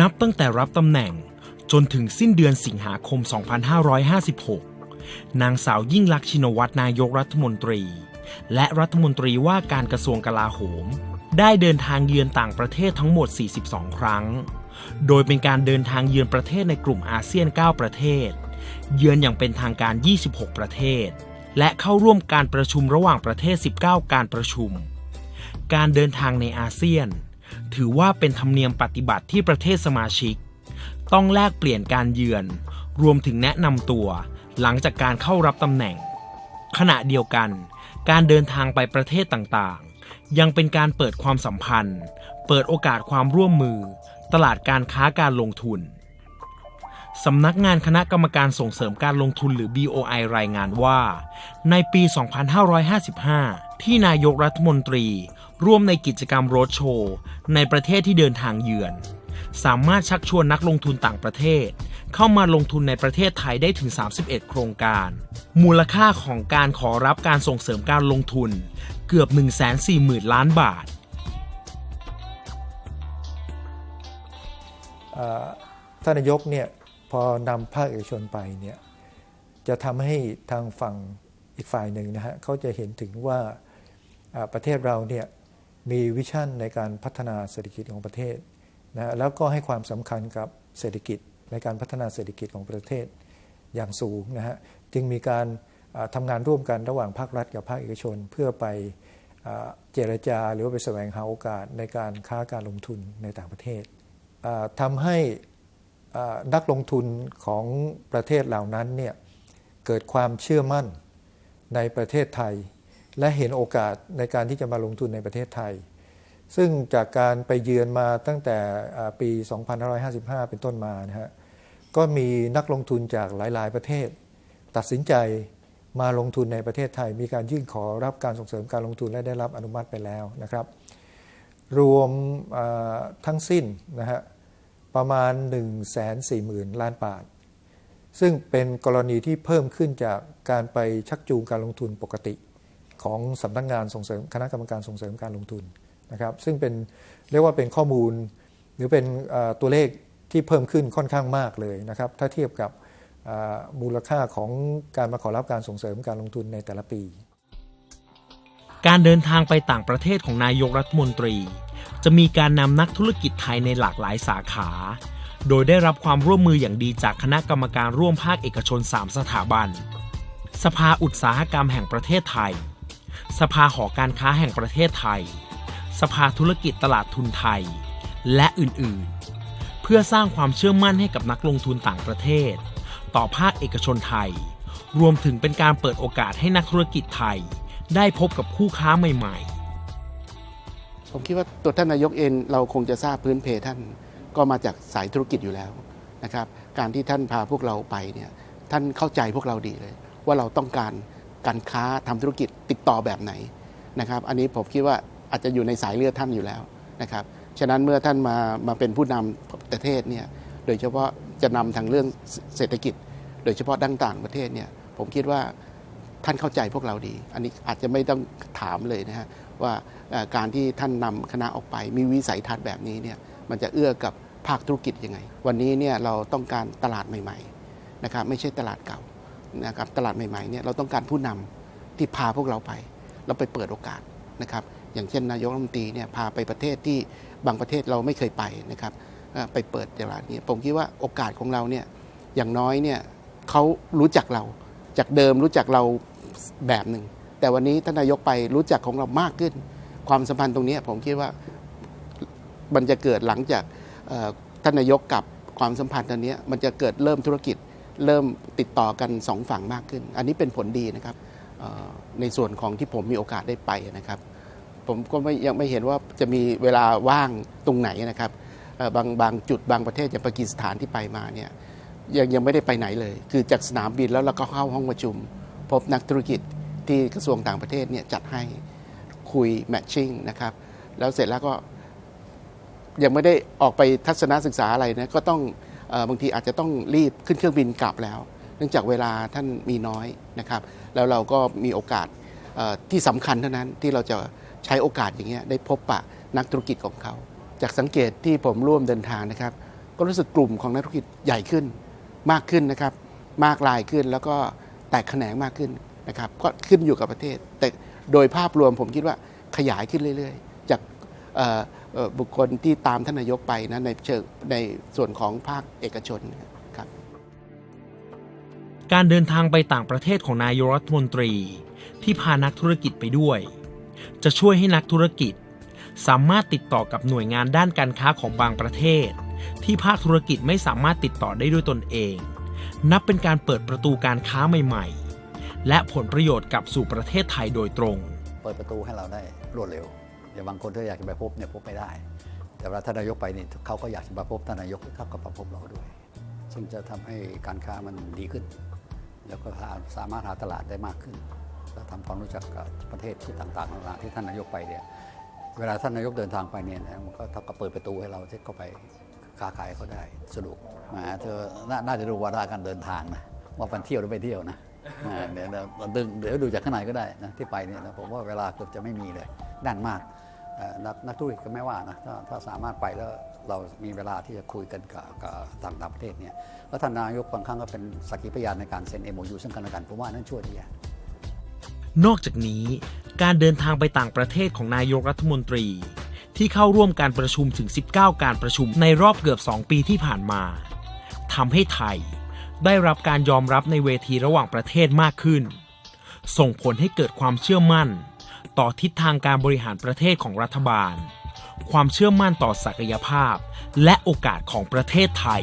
นับตั้งแต่รับตำแหน่งจนถึงสิ้นเดือนสิงหาคม 2556 นางสาวยิ่งลักษณ์ชินวัตรนายกรัฐมนตรี และรัฐมนตรีว่าการกระทรวงกลาโหม ได้เดินทางเยือนต่างประเทศทั้งหมด 42 ครั้ง โดยเป็นการเดินทางเยือนประเทศในกลุ่มอาเซียน 9 ประเทศ เยือนอย่างเป็นทางการ 26 ประเทศ และเข้าร่วมการประชุมระหว่างประเทศ 19 การประชุม การเดินทางในอาเซียน ถือว่าเป็นธรรมเนียมปฏิบัติที่ประเทศสมาชิก ต้องแลกเปลี่ยนการเยือน รวมถึงแนะนำตัว หลังจากการเข้ารับตำแหน่ง ขณะเดียวกัน การเดินทางไปประเทศต่างๆ ยังเป็นการเปิดความสัมพันธ์ เปิดโอกาสความร่วมมือ ตลาดการค้าการลงทุนสำนักงานคณะกรรมการส่งเสริมการลงทุนหรือ BOI รายงานว่า ในปี 2555 ที่นายกรัฐมนตรี ร่วมในกิจกรรมโรดโชว์ในประเทศที่เดินทางเยือน สามารถชักชวนนักลงทุนต่างประเทศ เข้ามาลงทุนในประเทศไทยได้ถึง 31 โครงการ มูลค่าของการขอรับการส่งเสริมการลงทุนเกือบ 140,000 ล้านบาท ท่านนายกเนี่ยพอนำภาคเอกชนไปเนี่ยจะทำให้ทางฝั่งอีกฝ่ายหนึ่งนะฮะเขาจะเห็นถึงว่าประเทศเราเนี่ย มีวิชั่นในการพัฒนาเศรษฐกิจของประเทศนะแล้วก็ให้ความสำคัญกับเศรษฐกิจในการพัฒนาเศรษฐกิจของประเทศอย่างสูงนะฮะจึงมีการอ่าทำงานร่วมกันระหว่างภาครัฐกับภาคเอกชน เพื่อไปเจรจาหรือว่าไปแสวงหาโอกาสในการค้าการลงทุนในต่างประเทศอ่าทำให้นักลงทุนของประเทศเหล่านั้นเนี่ยเกิดความเชื่อมั่นในประเทศไทย และเห็นโอกาสในการที่จะมาลงทุนในประเทศไทย ซึ่งจากการไปเยือนมาตั้งแต่อ่าปี 2555 เป็นต้นมานะฮะก็มีนักลงทุนจากหลาย ๆ ประเทศ ตัดสินใจมาลงทุนในประเทศไทย มีการยื่นขอรับการส่งเสริมการลงทุนและได้รับอนุมัติไปแล้วนะครับ รวมทั้งสิ้นนะฮะประมาณ 1 4 0 0 0 0 ล้านบาท ซึ่งเป็นกรณีที่เพิ่มขึ้นจากการไปชักจูงการลงทุนปกติ ของสำนักงงานส่งเสริมคณะกรรมการส่งเสริมการลงทุนนะครับ ซึ่งเป็นเรียกว่าเป็นข้อมูล หรือเป็นตัวเลขที่เพิ่มขึ้นค่อนข้างมากเลยนะครับ ถ้าเทียบกับมูลค่าของการมาขอรับการส่งเสริมการลงทุนในแต่ละปี การเดินทางไปต่างประเทศของนายกรัฐมนตรี จะมีการนำนักธุรกิจไทยในหลากหลายสาขา โดยได้รับความร่วมมืออย่างดีจากคณะกรรมการร่วมภาคเอกชน 3 สถาบัน สภาอุตสาหกรรมแห่งประเทศไทย สภาหอการค้าแห่งประเทศไทย สภาธุรกิจตลาดทุนไทย และอื่นๆ เพื่อสร้างความเชื่อมั่นให้กับนักลงทุนต่างประเทศ ต่อภาคเอกชนไทย รวมถึงเป็นการเปิดโอกาสให้นักธุรกิจไทย ได้พบกับคู่ค้าใหม่ๆ ผมคิดว่าตัวท่านนายกเองเราคงจะทราบพื้นเพท่านก็มาจากสายธุรกิจอยู่แล้วนะครับ การที่ท่านพาพวกเราไปเนี่ยท่านเข้าใจพวกเราดีเลย ว่าเราต้องการ การค้าทำธุรกิจติดต่อแบบไหนนะครับ อันนี้ผมคิดว่าอาจจะอยู่ในสายเลือดท่านอยู่แล้วนะครับ ฉะนั้นเมื่อท่านมามาเป็นผู้นำประเทศเนี่ยโดยเฉพาะจะนำทางเรื่องเศรษฐกิจ โดยเฉพาะด้านต่างประเทศเนี่ยผมคิดว่าท่านเข้าใจพวกเราดี อันนี้อาจจะไม่ต้องถามเลยนะฮะว่าการที่ท่านนำคณะออกไป มีวิสัยทัศน์แบบนี้เนี่ยมันจะเอื้อกับภาคธุรกิจยังไง วันนี้เนี่ยเราต้องการตลาดใหม่ ๆ นะครับ ไม่ใช่ตลาดเก่า นะครับตลาดใหม่ๆเนี่ยเราต้องการผู้นำที่พาพวกเราไป เราไปเปิดโอกาสนะครับอย่างเช่นนายกรัฐมนตรีเนี่ยพาไปประเทศที่บางประเทศเราไม่เคยไปนะครับไปเปิดตลาดนี้ผมคิดว่าโอกาสของเราเนี่ยอย่างน้อยเนี่ยเขารู้จักเราจากเดิมรู้จักเราแบบหนึ่ง แต่วันนี้ท่านนายกไปรู้จักของเรามากขึ้น ความสัมพันธ์ตรงนี้ผมคิดว่ามันจะเกิดหลังจากท่านนายกกับความสัมพันธ์ตอนนี้มันจะเกิดเริ่มธุรกิจ เริ่มติดต่อกันสองฝั่งมากขึ้น อันนี้เป็นผลดีนะครับในส่วนของที่ผมมีโอกาสได้ไปนะครับ ผมก็ไม่ยังไม่เห็นว่าจะมีเวลาว่างตรงไหนนะครับบางบางจุดบางประเทศอย่างปากีสถานที่ไปมาเนี่ยยังยังไม่ได้ไปไหนเลย คือจากสนามบินแล้วเราก็เข้าห้องประชุม พบนักธุรกิจที่กระทรวงต่างประเทศเนี่ยจัดให้คุยแมทชิ่งนะครับแล้วเสร็จแล้วก็ยังไม่ได้ออกไปทัศนศึกษาอะไรนะก็ต้อง บางทีอาจจะต้องรีบขึ้นเครื่องบินกลับแล้ว เนื่องจากเวลาท่านมีน้อยนะครับ แล้วเราก็มีโอกาสที่สำคัญเท่านั้นที่เราจะใช้โอกาสอย่างเงี้ยได้พบปะนักธุรกิจของเขา จากสังเกตที่ผมร่วมเดินทางนะครับ ก็รู้สึกกลุ่มของนักธุรกิจใหญ่ขึ้นมากขึ้นนะครับ มากลายขึ้นแล้วก็แตกแขนงมากขึ้นนะครับ ก็ขึ้นอยู่กับประเทศ แต่โดยภาพรวมผมคิดว่าขยายขึ้นเรื่อย ๆ บุคคลที่ตามท่านนายกไปนะในเชิงในส่วนของภาคเอกชนครับการเดินทางไปต่างประเทศของนายกรัฐมนตรี ที่พานักธุรกิจไปด้วย จะช่วยให้นักธุรกิจ สามารถติดต่อกับหน่วยงานด้านการค้าของบางประเทศ ที่ภาคธุรกิจไม่สามารถติดต่อได้ด้วยตนเอง นับเป็นการเปิดประตูการค้าใหม่ ๆ และผลประโยชน์กลับสู่ประเทศไทยโดยตรง เปิดประตูให้เราได้รวดเร็ว อย่างบางคนถ้าอยากจะไปพบเนี่ยพบไม่ได้ แต่เวลาท่านนายกไปนี่เขาก็อยากจะมาพบท่านนายกเขาก็มาพบเราด้วย ซึ่งจะทำให้การค้ามันดีขึ้น แล้วก็สามารถหาตลาดได้มากขึ้น แล้วทำความรู้จักกับประเทศที่ต่างๆนานาที่ท่านนายกไปเนี่ยเวลาท่านนายกเดินทางไปเนี่ยนะมันก็เท่ากับเปิดประตูให้เราที่เข้าไปค้าขายเขาได้สะดวกแหมาเธอนาน่าจะดูวาระการเดินทางนะว่ามันเที่ยวหรือไม่เที่ยวนะเดี๋ยวดึงเดี๋ยวดูจากข้างในก็ได้นะที่ไปเนี่ยนะผมว่าเวลาเกือบจะไม่มีเลย แน่นมากนักนักธุรกิจก็ไม่ว่านะถ้าถ้าสามารถไปแล้วเรามีเวลาที่จะคุยกันกับกับต่างประเทศเนี่ยแล้วท่านนายกบางครั้งก็เป็นสักขีพยานในการเซ็น MOU ซึ่งกันและกันผมว่านั่นช่วยดีอะนอกจากนี้การเดินทางไปต่างประเทศของนายกรัฐมนตรี ที่เข้าร่วมการประชุมถึง 19 การประชุมในรอบเกือบ 2 ปีที่ผ่านมาทำให้ไทย ได้รับการยอมรับในเวทีระหว่างประเทศมากขึ้น ส่งผลให้เกิดความเชื่อมั่น ต่อทิศทางการบริหารประเทศของรัฐบาล ความเชื่อมั่นต่อศักยภาพ และโอกาสของประเทศไทย